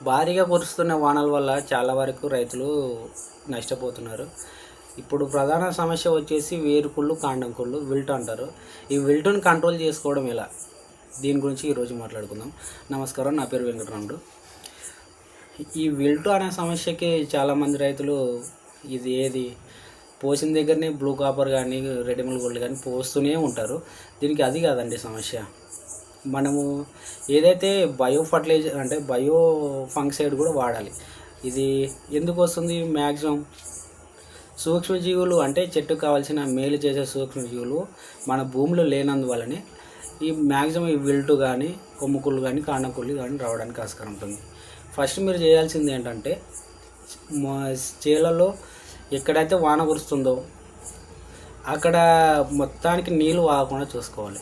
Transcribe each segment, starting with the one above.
భారీగా కురుస్తున్న వానల వల్ల చాలా వరకు రైతులు నష్టపోతున్నారు. ఇప్పుడు ప్రధాన సమస్య వచ్చేసి వేరుకుళ్ళు కాండం కుళ్ళు విల్ట్ అంటారు. ఈ విల్టును కంట్రోల్ చేసుకోవడం ఎలా? దీని గురించి ఈరోజు మాట్లాడుకుందాం. నమస్కారం నా పేరు వెంకటరాముడు. ఈ విల్టు అనే సమస్యకి చాలామంది రైతులు ఇది ఏది? పోసిన దగ్గరనే బ్లూ కాపర్ కానీ రెడీమేడ్ గోల్డ్ కానీ పోస్తూనే ఉంటారు. దీనికి అది కాదండి సమస్య. మనము ఏదైతే బయో ఫర్టిలైజర్ అంటే బయో ఫంక్సైడ్ కూడా వాడాలి. ఇది ఎందుకు వస్తుంది మ్యాక్సిమం సూక్ష్మజీవులు అంటే చెట్టుకు కావాల్సిన మేలు చేసే సూక్ష్మజీవులు మన భూమిలో లేనందువలనే ఈ మ్యాక్సిమం ఈ విల్టు కానీ కొమ్ముకుళ్ళు కానీ కాండకుళ్ళు కానీ రావడానికి ఆస్కారం ఉంటుంది. ఫస్ట్ మీరు చేయాల్సింది ఏంటంటే మా చేలలో ఎక్కడైతే వాన కురుస్తుందో అక్కడ మొత్తానికి నీళ్ళు వాగకుండా చూసుకోవాలి.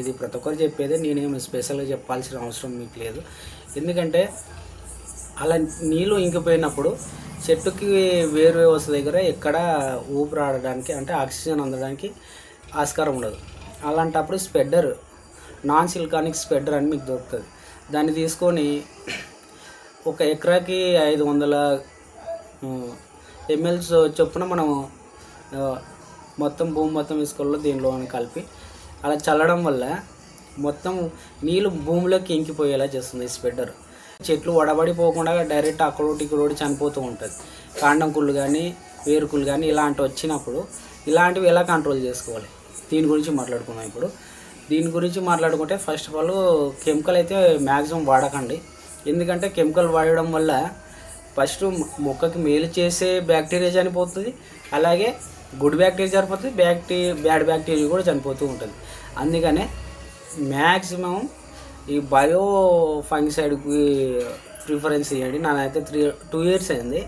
ఇది ప్రతి ఒక్కరు చెప్పేదే నేనేమి స్పెషల్గా చెప్పాల్సిన అవసరం మీకు లేదు. ఎందుకంటే అలా నీళ్ళు ఇంకిపోయినప్పుడు చెట్టుకి వేరు వ్యవస్థ దగ్గర ఎక్కడ ఊపిరాడడానికి అంటే ఆక్సిజన్ అందడానికి ఆస్కారం ఉండదు. అలాంటప్పుడు స్పెడ్డర్ నాన్ సిల్కానిక్ స్పెడ్డర్ అని మీకు దొరుకుతుంది. దాన్ని తీసుకొని ఒక ఎకరాకి ఐదు వందల ఎంఎల్స్ చొప్పున మనం మొత్తం భూమి మొత్తం ఇసుకల్లో దీనిలో కలిపి అలా చల్లడం వల్ల మొత్తం నీళ్ళు భూమిలోకి ఇంకిపోయేలా చేస్తుంది ఈ చెట్లు వడబడిపోకుండా డైరెక్ట్ అక్కడోటి ఇక్కడోటి చనిపోతూ ఉంటుంది. కాండం కుళ్ళు కానీ వేరుకుళ్ళు కానీ ఇలాంటివి వచ్చినప్పుడు ఇలాంటివి ఎలా కంట్రోల్ చేసుకోవాలి? దీని గురించి మాట్లాడుకున్నాం ఇప్పుడు. దీని గురించి మాట్లాడుకుంటే ఫస్ట్ ఆఫ్ ఆల్ కెమికల్ అయితే మ్యాక్సిమం వాడకండి. ఎందుకంటే కెమికల్ వాడడం వల్ల ఫస్ట్ మొక్కకి మేలు చేసే బ్యాక్టీరియా చనిపోతుంది. అలాగే గుడ్ బ్యాక్టీరియా చనిపోతుంది బ్యాక్టీరియా బ్యాడ్ బ్యాక్టీరియా కూడా చనిపోతూ ఉంటుంది. అందుకనే మ్యాక్సిమం ఈ బయో ఫంగిసైడ్కి ప్రిఫరెన్స్ ఇవ్వండి నాదైతే త్రీ టూ ఇయర్స్ అయింది.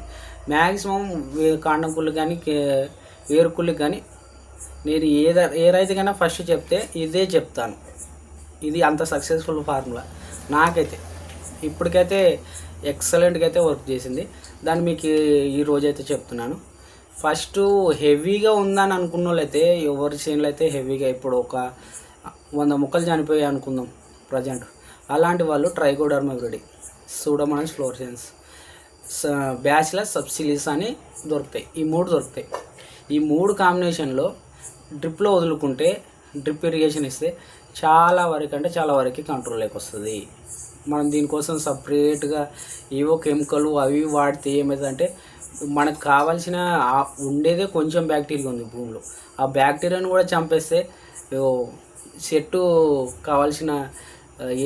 మ్యాక్సిమం కాండం కుళ్ళు కానీ కే- కానీ నేను ఏద ఏ రైతుకైనా ఫస్ట్ చెప్తే ఇదే చెప్తాను. ఇది అంత సక్సెస్ఫుల్ ఫార్ములా. నాకైతే ఇప్పటికైతే ఎక్సలెంట్గా అయితే వర్క్ చేసింది. దాన్ని మీకు ఈ రోజైతే చెప్తున్నాను. ఫస్ట్ హెవీగా ఉందని అనుకున్న వాళ్ళైతే ఎవరి చేనులు అయితే హెవీగా ఇప్పుడు ఒక వంద మొక్కలు చనిపోయాయి అనుకుందాం ప్రజెంట్. అలాంటి వాళ్ళు ట్రైకోడర్మగ్రెడి సూడమనస్ ఫ్లోర్సెన్స్. బ్యాచిలర్ సబ్సిలీస్ అని దొరుకుతాయి. ఈ మూడు దొరుకుతాయి. ఈ మూడు కాంబినేషన్లో డ్రిప్లో వదులుకుంటే డ్రిప్ ఇరిగేషన్ ఇస్తే చాలా వరకు అంటే చాలా వరకు కంట్రోల్లోకి వస్తుంది. మనం దీనికోసం సపరేట్గా ఏవో కెమికల్ అవి వాడితే ఏమవుతుందంటే మనకు కావాల్సిన ఉండేదే కొంచెం బ్యాక్టీరియా ఉంది భూమిలో. ఆ బ్యాక్టీరియాను కూడా చంపేస్తే చెట్టు కావాల్సిన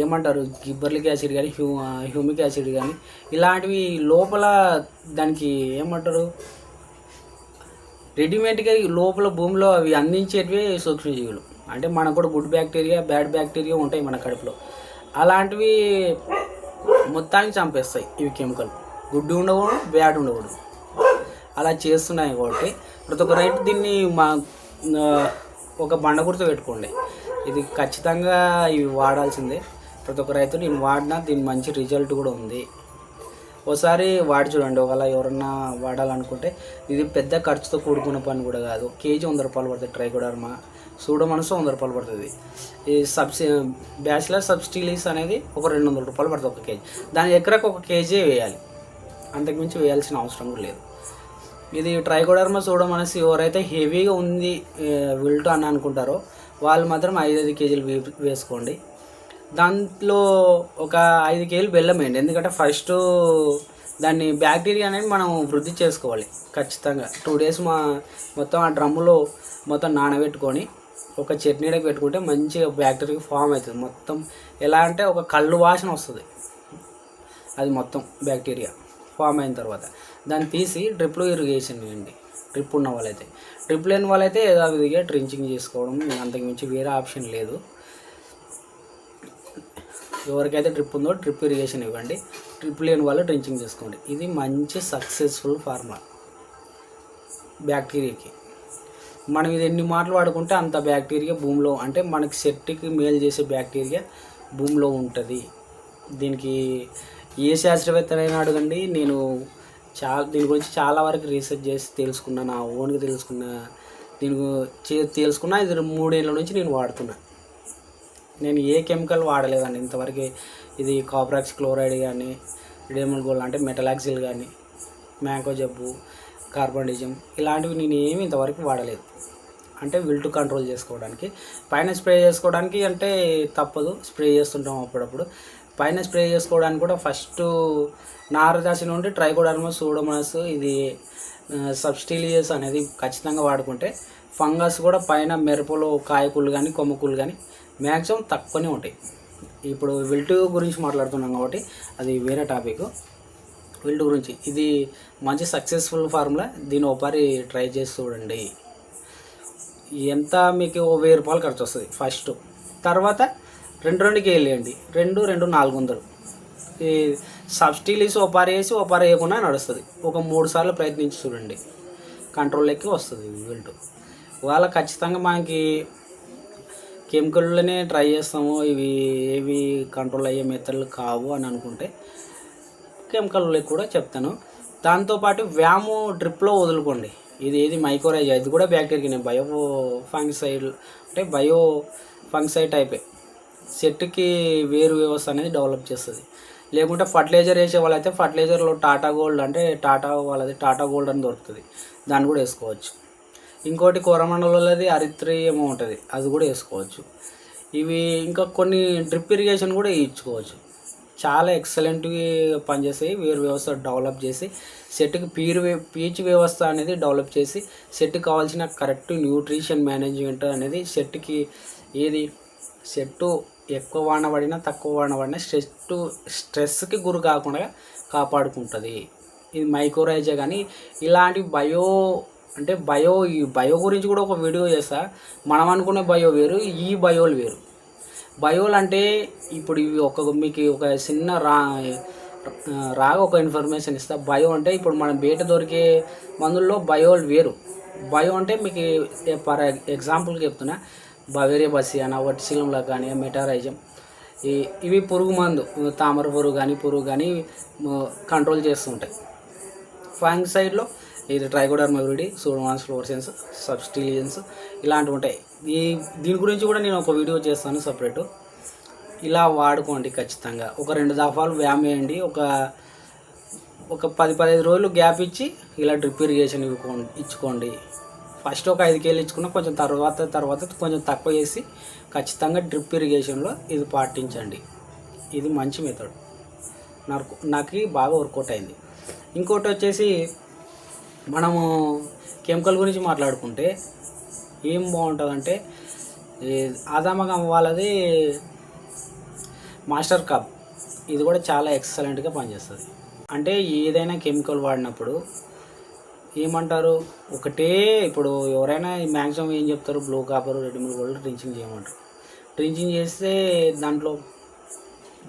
ఏమంటారు గిబ్బర్లిక్ యాసిడ్ కానీ హ్యూ హ్యూమిక్ యాసిడ్ కానీ ఇలాంటివి లోపల దానికి ఏమంటారు రెడీమేడ్గా లోపల భూమిలో అవి అందించేటివి సూక్ష్మజీవులు. అంటే మనకు కూడా గుడ్ బ్యాక్టీరియా బ్యాడ్ బ్యాక్టీరియా ఉంటాయి మన కడుపులో. అలాంటివి మొత్తానికి చంపేస్తాయి ఇవి కెమికల్ గుడ్డు ఉండకూడదు బ్యాడ్ ఉండకూడదు. అలా చేస్తున్నాయి కాబట్టి ప్రతి ఒక్క రైతు దీన్ని మా ఒక బండ గుర్తు పెట్టుకోండి. ఇది ఖచ్చితంగా ఇవి వాడాల్సిందే. ప్రతి ఒక్క రైతు నేను వాడినా దీని మంచి రిజల్ట్ కూడా ఉంది. ఒకసారి వాడి చూడండి. ఒకవేళ ఎవరన్నా వాడాలనుకుంటే ఇది పెద్ద ఖర్చుతో కూడుకున్న పని కూడా కాదు. కేజీ వంద రూపాయలు పడుతుంది ట్రైకోడర్మా సూడో మనసు వంద రూపాయలు పడుతుంది. ఈ సబ్సి బ్యాచిలర్ సబ్సిడీస్ అనేది ఒక రెండు వందల రూపాయలు పడుతుంది ఒక కేజీ. దాని ఎకరకు ఒక కేజీ వేయాలి. అంతకుమించి వేయాల్సిన అవసరం కూడా లేదు. ఇది ట్రైకోడర్మా సూడో ఎవరైతే హెవీగా ఉంది విల్టు అని అనుకుంటారో వాళ్ళు మాత్రం ఐదు ఐదు కేజీలు వే- వేసుకోండి. దాంట్లో ఒక ఐదు కేజీలు బెల్లం వేయండి. ఎందుకంటే ఫస్ట్ దాన్ని బ్యాక్టీరియా అనేది మనం వృద్ధి చేసుకోవాలి ఖచ్చితంగా. టూ డేస్ మా మొత్తం ఆ డ్రమ్ములో మొత్తం నానబెట్టుకొని ఒక చట్నీడకి పెట్టుకుంటే మంచిగా బ్యాక్టీరియా ఫామ్ అవుతుంది. మొత్తం ఎలా అంటే ఒక కళ్ళు వాసన వస్తుంది. అది మొత్తం బ్యాక్టీరియా ఫామ్ అయిన తర్వాత. దాన్ని తీసి డ్రిప్లు ఇరిగేషన్ వేయండి డ్రిప్ ఉన్న వాళ్ళైతే. డ్రిప్ లేని వాళ్ళైతే యథావిధిగా ట్రించింగ్ చేసుకోవడం అంతకు మించి వేరే ఆప్షన్ లేదు. ఎవరికైతే డ్రిప్ ఉందో డ్రిప్ ఇరిగేషన్ ఇవ్వండి. డ్రిప్ లేని వాళ్ళు డ్రించింగ్ చేసుకోండి. ఇది మంచి సక్సెస్ఫుల్ ఫార్ములా. బ్యాక్టీరియాకి. మనం ఇది ఎన్ని మాటలు వాడుకుంటే అంత బ్యాక్టీరియా భూమిలో అంటే మనకి సెట్టికి మేలు చేసే బ్యాక్టీరియా భూమిలో ఉంటుంది. దీనికి ఏ శాస్త్రవేత్తనైనా అడగండి. నేను చాలా దీని గురించి చాలా వరకు రీసెర్చ్ చేసి తెలుసుకున్నా నా ఓన్గా తెలుసుకున్న దీని చే- తెలుసుకున్నా ఇది మూడేళ్ళ నుంచి నేను వాడుతున్నా. నేను ఏ కెమికల్ వాడలేదండి. ఇంతవరకు ఇది కాపరాక్స్ క్లోరైడ్ కానీ డేమన్ గోల్డ్ అంటే మెటలాక్సిల్ కానీ మ్యాంకో జబ్బు కార్బనిజం ఇలాంటివి నేను ఏమి ఇంతవరకు వాడలేదు. అంటే విల్టు కంట్రోల్ చేసుకోవడానికి పైన స్ప్రే చేసుకోవడానికి అంటే తప్పదు. స్ప్రే చేస్తుంటాం అప్పుడప్పుడు. పైన స్ప్రే చేసుకోవడానికి కూడా ఫస్ట్ నారదాసి నుండి ట్రైకోడర్మస్ సూడోమస్ ఇది సబ్స్టీలియస్ అనేది ఖచ్చితంగా వాడుకుంటే ఫంగస్ కూడా పైన మిరపలు కాయకూలు కానీ కొమ్మకూలు కానీ మ్యాక్సిమం తక్కువనే ఉంటాయి. ఇప్పుడు విల్టు గురించి మాట్లాడుతున్నాం కాబట్టి అది వేరే టాపిక్. విల్టు గురించి. ఇది మంచి సక్సెస్ఫుల్ ఫార్ములా. దీని ఒకసారి ట్రై చేసి చూడండి. ఎంత మీకు వెయ్యి రూపాయలు ఖర్చు వస్తుంది ఫస్ట్. తర్వాత రెండు రెండుకి వెళ్ళేయండి రెండు రెండు నాలుగు వందలు ఈ సబ్స్టీలీస్ ఓపారి వేసి ఒపారి వేయకుండా నడుస్తుంది. ఒక మూడు సార్లు ప్రయత్నించి చూడండి. కంట్రోల్ కంట్రోల్లోకి వస్తుంది విల్టు వాళ్ళ ఖచ్చితంగా మనకి కెమికల్లోనే ట్రై చేస్తాము. ఇవి ఏవి కంట్రోల్ అయ్యే మెథడ్లు కావు అని అనుకుంటే కెమికల్ కూడా చెప్తాను. దాంతోపాటు వ్యాము డ్రిప్లో వదులుకోండి. ఇది ఏది మైక్రోరైజ్ ఇది కూడా బ్యాక్టీరియా బయో ఫంగిసైడ్ అంటే బయో ఫంగిసైడ్ టైపే. చెట్టుకి వేరు వ్యవస్థ అనేది డెవలప్ చేస్తుంది. లేకుంటే ఫర్టిలైజర్ వేసే వాళ్ళైతే ఫర్టిలైజర్లో టాటా గోల్డ్ అంటే టాటా వాళ్ళది టాటా గోల్డ్ అని దొరుకుతుంది. దాన్ని కూడా వేసుకోవచ్చు. ఇంకోటి కోరమండలది అరిత్రి ఏమో ఉంటుంది. అది కూడా వేసుకోవచ్చు. ఇవి ఇంకా కొన్ని డ్రిప్ ఇరిగేషన్ కూడా ఇచ్చుకోవచ్చు చాలా ఎక్సలెంట్గా పనిచేస్తాయి వేరు వ్యవస్థ డెవలప్ చేసి సెట్కి పీరు పీచ్ వ్యవస్థ అనేది డెవలప్ చేసి సెట్కి కావాల్సిన కరెక్ట్ న్యూట్రిషన్ మేనేజ్మెంట్ అనేది సెట్కి ఏది? సెట్టు ఎక్కువ వాన పడినా తక్కువ వాన పడినా స్ట్రెస్ స్ట్రెస్కి గురి కాకుండా కాపాడుకుంటుంది. ఇది మైక్రోరైజే కానీ ఇలాంటి బయో అంటే బయో ఈ బయో గురించి కూడా ఒక వీడియో చేస్తా. మనం అనుకునే బయో వేరు ఈ బయోలు వేరు. బయోలు అంటే ఇప్పుడు ఇవి ఒక మీకు ఒక చిన్న రా రాగా ఒక ఇన్ఫర్మేషన్ ఇస్తా. బయో అంటే ఇప్పుడు మనం బయట దొరికే మందుల్లో బయోలు వేరు. బయో అంటే మీకు ఫర్ ఎగ్జాంపుల్కి చెప్తున్నా. బవేరియా బసియానా వట్టిశీలంలో కానీ మెటారైజం. ఈ ఇవి పురుగు మందు తామర పురుగు కానీ పురుగు కానీ కంట్రోల్ చేస్తుంటాయి. ఫాంగ్ సైడ్లో ఇది ట్రైకోడర్మా విరిడి సూడోమాన్స్ ఫ్లోర్సెన్స్ సబ్స్టిలియన్స్ ఇలాంటివి ఉంటాయి. ఈ దీని గురించి కూడా నేను ఒక వీడియో చేస్తాను సపరేట్ ఇలా వాడుకోండి ఖచ్చితంగా. ఒక రెండు దఫాలు వ్యాయామం వేయండి. ఒక ఒక పది పదిహేను రోజులు గ్యాప్ ఇచ్చి ఇలా డ్రిప్ ఇరిగేషన్ ఇవ్వుకోండి ఇచ్చుకోండి. ఫస్ట్ ఒక ఐదు కేలు ఇచ్చుకున్న కొంచెం తర్వాత తర్వాత కొంచెం తక్కువ చేసి ఖచ్చితంగా డ్రిప్ ఇరిగేషన్లో ఇది పాటించండి. ఇది మంచి మెథడ్ నాకు నాకు బాగా వర్కౌట్ అయింది. ఇంకోటి వచ్చేసి మనము కెమికల్ గురించి మాట్లాడుకుంటే ఏం బాగుంటుందంటే ఈ ఆదామగం వాళ్ళది మాస్టర్ కప్. ఇది కూడా చాలా ఎక్సలెంట్గా పనిచేస్తుంది. అంటే ఏదైనా కెమికల్ వాడినప్పుడు ఏమంటారు? ఒకటే ఇప్పుడు ఎవరైనా మ్యాక్సిమం ఏం చెప్తారు? Blue copper readymade gold drenching చేయమంటారు. డ్రించింగ్ చేస్తే దాంట్లో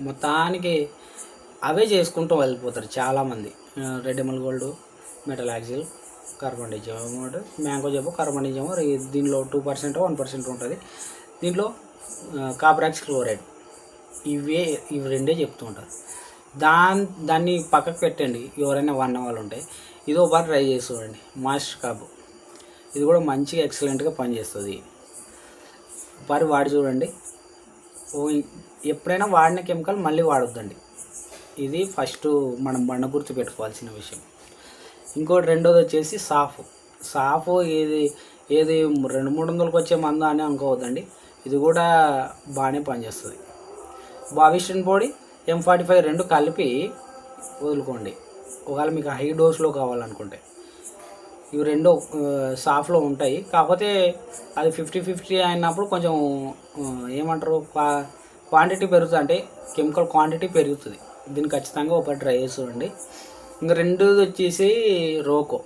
మొత్తానికి అవే చేసుకుంటూ వెళ్ళిపోతారు చాలామంది. Readymade gold metalaxyl carbendazim mango జబ్బు కార్బన్ డైజమ్ దీనిలో టూ పర్సెంట్ వన్ పర్సెంట్ ఉంటుంది. దీంట్లో కాపరాక్స్ క్లోరైడ్ ఇవే ఇవి రెండే చెప్తూ ఉంటారు. దాన్ దాన్ని పక్కకు పెట్టండి. ఎవరైనా వన్ వాళ్ళు ఉంటే. ఇది ఒకసారి ట్రై చేసి చూడండి. Master cop. ఇది కూడా మంచిగా ఎక్సలెంట్గా పనిచేస్తుంది. ఒకసారి వాడి చూడండి. ఓ ఎప్పుడైనా వాడిన కెమికల్ మళ్ళీ వాడొద్దండి. ఇది ఫస్ట్ మనం బండ గుర్తు పెట్టుకోవాల్సిన విషయం. ఇంకోటి రెండోది వచ్చేసి సాఫ్. సాఫ్ ఇది ఏది రెండు మూడు వందలకు వచ్చే మంద అని అనుకోవద్దండి. ఇది కూడా బాగానే పనిచేస్తుంది. బావిషన్ పొడి ఎం ఫార్టీ ఫైవ్ రెండు కలిపి వదులుకోండి. ఒకవేళ మీకు హై డోస్లో కావాలనుకుంటే. ఇవి రెండు సాఫ్లో ఉంటాయి. కాకపోతే అది ఫిఫ్టీ ఫిఫ్టీ అయినప్పుడు కొంచెం ఏమంటారు క్వాంటిటీ పెరుగుతుంది. అంటే కెమికల్ క్వాంటిటీ పెరుగుతుంది. దీన్ని ఖచ్చితంగా ఒకటి ట్రై చేసి చూడండి. ఇంకా రెండోది వచ్చేసి రోకో.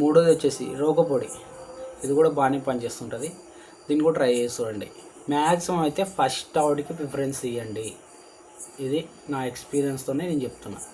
మూడోది వచ్చేసి రోకో పొడి. ఇది కూడా బాగానే పనిచేస్తుంటుంది. దీన్ని కూడా ట్రై చేసి చూడండి. మ్యాక్సిమం అయితే ఫస్ట్ ఆవిడకి ప్రిఫరెన్స్ ఇవ్వండి. ఇది నా ఎక్స్పీరియన్స్తోనే నేను చెప్తున్నాను